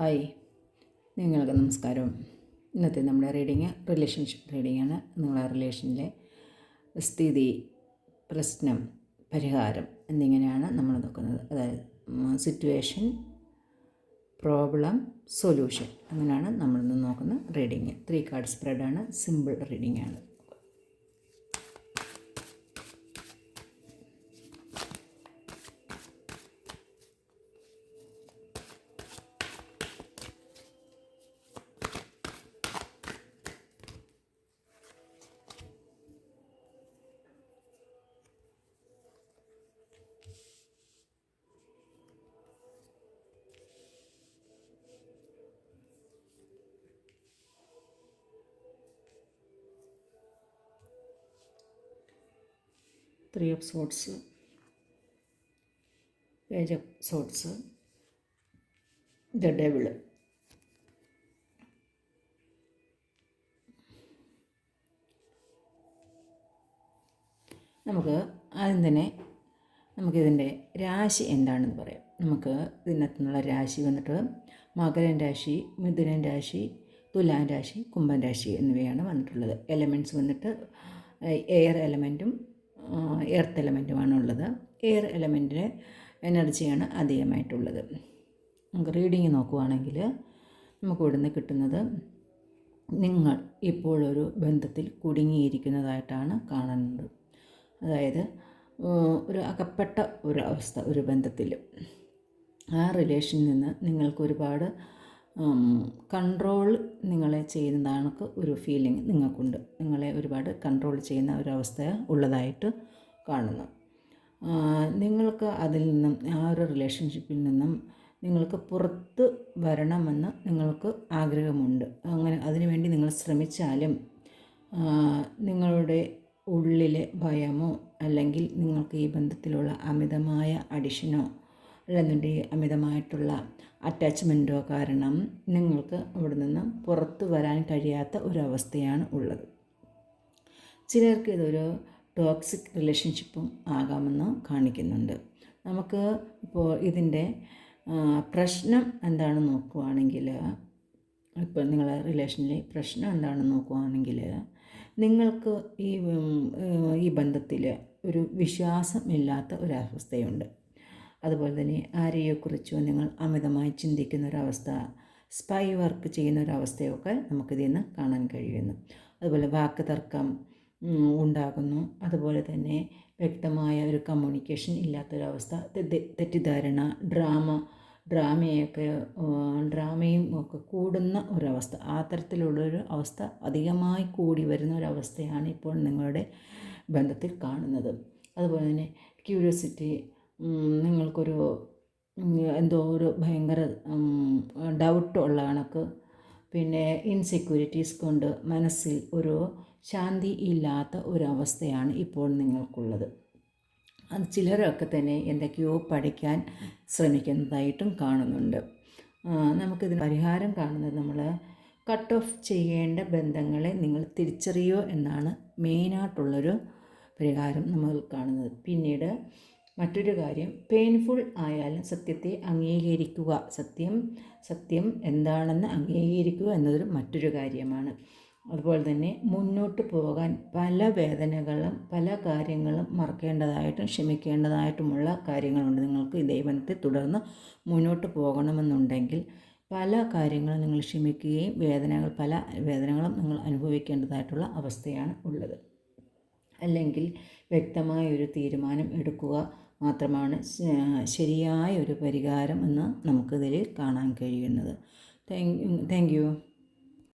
Hi. നിങ്ങൾക്ക് നമസ്കാരം. ഇന്നത്തെ നമ്മുടെ റീഡിങ് റിലേഷൻഷിപ്പ് റീഡിംഗ് ആണ്. നിങ്ങളെ റിലേഷനിലെ സ്ഥിതി പ്രശ്നം പരിഹാരം എന്നിങ്ങനെയാണ് നമ്മൾ നോക്കുന്നത്. അതായത് സിറ്റുവേഷൻ പ്രോബ്ലം സൊല്യൂഷൻ അങ്ങനെയാണ് നമ്മളിന്ന് നോക്കുന്ന റീഡിങ് ത്രീ കാർഡ് സ്പ്രെഡാണ് സിമ്പിൾ റീഡിംഗ് ആണ്. Three of swords page of swords the devil നമുക്ക് ആദ്യം തന്നെ നമുക്കിതിന്റെ രാശി എന്താണെന്ന് പറയാം. നമുക്ക് ഇതിനകത്തുനിന്നുള്ള രാശി വന്നിട്ട് മകരൻ രാശി മിഥുനൻ രാശി തുലാൻ രാശി കുംഭൻ രാശി എന്നിവയാണ് വന്നിട്ടുള്ളത്. എലമെന്റ്സ് വന്നിട്ട് എയർ എലമെന്റും എർത്ത് എലമെന്റുമാണ് ഉള്ളത് എയർ എലമെന്റിന്റെ എനർജിയാണ് അധികമായിട്ടുള്ളത്. നമുക്ക് റീഡിങ് നോക്കുവാണെങ്കിൽ നമുക്ക് ഇവിടുന്ന് കിട്ടുന്നത് നിങ്ങൾ ഇപ്പോഴൊരു ബന്ധത്തിൽ കുടുങ്ങിയിരിക്കുന്നതായിട്ടാണ് കാണുന്നത്. അതായത് ഒരു അകപ്പെട്ട ഒരു അവസ്ഥ ഒരു ബന്ധത്തിൽ ആ റിലേഷനിൽ നിന്ന് നിങ്ങൾക്ക് ഒരുപാട് കൺട്രോൾ നിങ്ങളെ ചെയ്യുന്നതാണ് ഒരു ഫീലിംഗ് നിങ്ങൾക്കുണ്ട്. നിങ്ങളെ ഒരുപാട് കൺട്രോൾ ചെയ്യുന്ന ഒരവസ്ഥ ഉള്ളതായിട്ട് കാണുന്നു. നിങ്ങൾക്ക് അതിൽ നിന്നും ആ ഒരു റിലേഷൻഷിപ്പിൽ നിന്നും നിങ്ങൾക്ക് പുറത്ത് വരണമെന്ന് നിങ്ങൾക്ക് ആഗ്രഹമുണ്ട്. അങ്ങനെ അതിനുവേണ്ടി നിങ്ങൾ ശ്രമിച്ചാലും നിങ്ങളുടെ ഉള്ളിലെ ഭയമോ അല്ലെങ്കിൽ നിങ്ങൾക്ക് ഈ ബന്ധത്തിലുള്ള അമിതമായ അഡിഷനോ അല്ലെന്നുണ്ടെങ്കിൽ അമിതമായിട്ടുള്ള അറ്റാച്ച്മെന്റോ കാരണം നിങ്ങൾക്ക് അവിടെ നിന്ന് പുറത്തു വരാൻ കഴിയാത്ത ഒരവസ്ഥയാണ് ഉള്ളത്. ചിലർക്ക് ഇതൊരു ടോക്സിക് റിലേഷൻഷിപ്പും ആകാമെന്ന് കാണിക്കുന്നുണ്ട്. നമുക്ക് ഇപ്പോൾ ഇതിന്റെ പ്രശ്നം എന്താണെന്ന് നോക്കുവാണെങ്കിൽ ഇപ്പോൾ നിങ്ങളെ റിലേഷനിലെ പ്രശ്നം എന്താണെന്ന് നോക്കുവാണെങ്കിൽ നിങ്ങൾക്ക് ഈ ഈ ബന്ധത്തിൽ ഒരു വിശ്വാസമില്ലാത്ത ഒരവസ്ഥയുണ്ട്. അതുപോലെ തന്നെ ആരെയെക്കുറിച്ചോ നിങ്ങൾ അമിതമായി ചിന്തിക്കുന്ന ഒരവസ്ഥ സ്പൈ വർക്ക് ചെയ്യുന്ന ഒരവസ്ഥയൊക്കെ നമുക്കിതിൽ നിന്ന് കാണാൻ കഴിയുന്നു. അതുപോലെ വാക്ക് തർക്കം ഉണ്ടാകുന്നു. അതുപോലെ തന്നെ വ്യക്തമായ ഒരു കമ്മ്യൂണിക്കേഷൻ ഇല്ലാത്തൊരവസ്ഥ തെറ്റിദ്ധാരണ ഡ്രാമ ഡ്രാമയൊക്കെ ഡ്രാമയും ഒക്കെ കൂടുന്ന ഒരവസ്ഥ ആ തരത്തിലുള്ളൊരു അവസ്ഥ അധികമായി കൂടി വരുന്ന ഒരവസ്ഥയാണ് ഇപ്പോൾ നിങ്ങളുടെ ബന്ധത്തിൽ കാണുന്നത്. അതുപോലെ തന്നെ ക്യൂരിയോസിറ്റി നിങ്ങൾക്കൊരു എന്തോ ഒരു ഭയങ്കര ഡൗട്ട് ഉള്ള കണക്ക്. പിന്നെ ഇൻസെക്യൂരിറ്റീസ് കൊണ്ട് മനസ്സിൽ ഒരു ശാന്തി ഇല്ലാത്ത ഒരവസ്ഥയാണ് ഇപ്പോൾ നിങ്ങൾക്കുള്ളത്. അത് ചിലരൊക്കെ തന്നെ എന്തൊക്കെയോ പഠിക്കാൻ ശ്രമിക്കുന്നതായിട്ടും കാണുന്നുണ്ട്. നമുക്കിതിന് പരിഹാരം കാണുന്നത് നമ്മൾ കട്ട് ഓഫ് ചെയ്യേണ്ട ബന്ധങ്ങളെ നിങ്ങൾ തിരിച്ചറിയോ എന്നാണ് മെയിനായിട്ടുള്ളൊരു പരിഹാരം നമ്മൾ കാണുന്നത്. പിന്നീട് മറ്റൊരു കാര്യം പെയിൻഫുൾ ആയാലും സത്യത്തെ അംഗീകരിക്കുക. സത്യം സത്യം എന്താണെന്ന് അംഗീകരിക്കുക എന്നതൊരു മറ്റൊരു കാര്യമാണ്. അതുപോലെ തന്നെ മുന്നോട്ട് പോകാൻ പല വേദനകളും പല കാര്യങ്ങളും മറക്കേണ്ടതായിട്ടും ക്ഷമിക്കേണ്ടതായിട്ടുമുള്ള കാര്യങ്ങളുണ്ട്. നിങ്ങൾക്ക് ദൈവത്തെ തുടർന്ന് മുന്നോട്ട് പോകണമെന്നുണ്ടെങ്കിൽ പല കാര്യങ്ങളും നിങ്ങൾ ക്ഷമിക്കുകയും വേദനകൾ പല വേദനകളും നിങ്ങൾ അനുഭവിക്കേണ്ടതായിട്ടുള്ള അവസ്ഥയാണ് ഉള്ളത്. അല്ലെങ്കിൽ വ്യക്തമായ ഒരു തീരുമാനം എടുക്കുക. മാത്രമാണ് ശരിയായ ഒരു പരിഹാരം എന്ന് നമുക്കിതിൽ കാണാൻ കഴിയുന്നത്. Thank thank you.